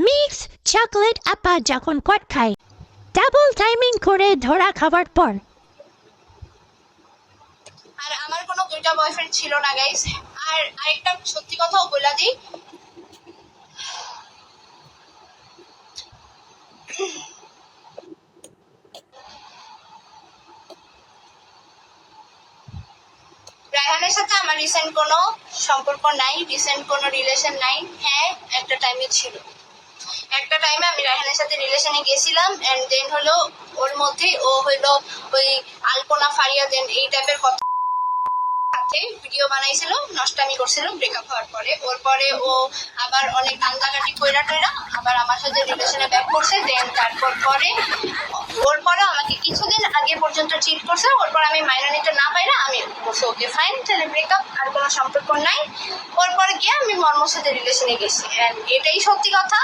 Mix chocolate আপা যখন কট খায় ডাবল টাইমিং করে ধরা খাবার পর। আর আমার কোনো দুইটা বয়ফ্রেন্ড ছিল না গাইস আর আরেকটা সত্যি কথাও দিই। রায়হানের সাথে আমার রিসেন্ট কোনো সম্পর্ক নাই রিসেন্ট কোনো রিলেশন নাই। হ্যাঁ একটা টাইমে ছিল। একটা টাইমে আমি রায়হানের সাথে রিলেশনে গেছিলাম এন্ড দেন হলো ওর মধ্যে ও হলো ওই আলপনা, ফারিয়া দেন এই টাইপের কথা সাথে ভিডিও বানাইছিল, নষ্টামি করছিল ব্রেকআপ হওয়ার পরে। ওর পরে ও আবার অনেক কান্দাকাটি কইরা টইরা আবার আমার সাথে রিলেশনে ব্যাক করছে দেন তারপর পরে ওর পরে আমাকে কিছুদিন আগে পর্যন্ত চিট করছে, ওর পর আমি মাইনে নিতে না পাইরা আমি বলছি ওকে ফাইন তাহলে ব্রেকআপ আর কোনো সম্পর্ক নাই। ওর পরে গিয়ে আমি মর্মর সাথে রিলেশনে গেছি এটাই সত্যি কথা।